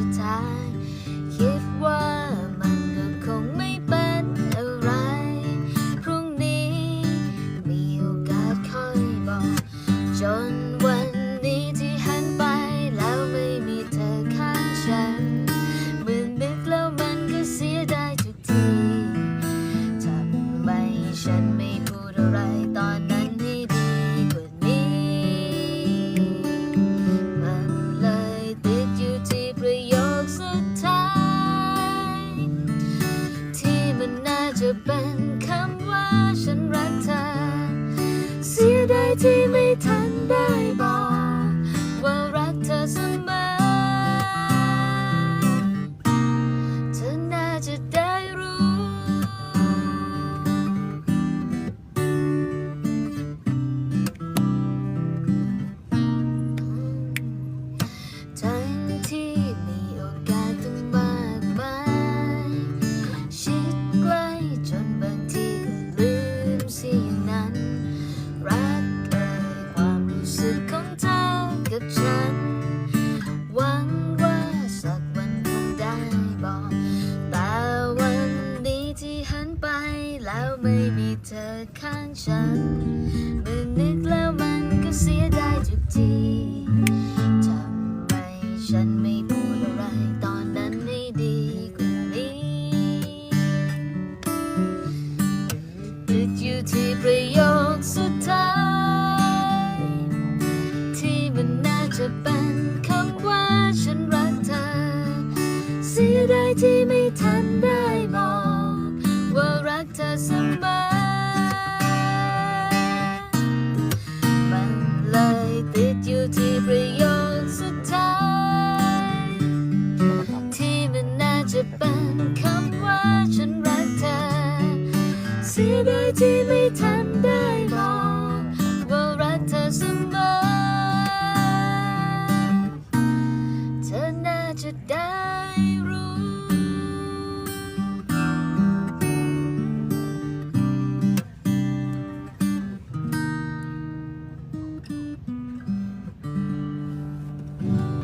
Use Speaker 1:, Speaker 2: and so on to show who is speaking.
Speaker 1: สุดท้าย ที่ไม่ทันได้บอก ว่ารักเธอเสมอเธอน่าจะได้ ม่มีเธอข้างฉัน เมื่อนึกแล้วมันก็เสียดายทุกทีทำไมฉันไม่พูดอะไรตอนนั้นให้ดีกว่านี้ติดอยู่ที่ประโยคสุดท้าย ที่มันน่าจะเป็นคำว่าฉันรักเธอ เสียดายที่ไม่ทันได้บอกะเป็นคำว่าฉันรักเธอ เสียดายที่ไม่ทันได้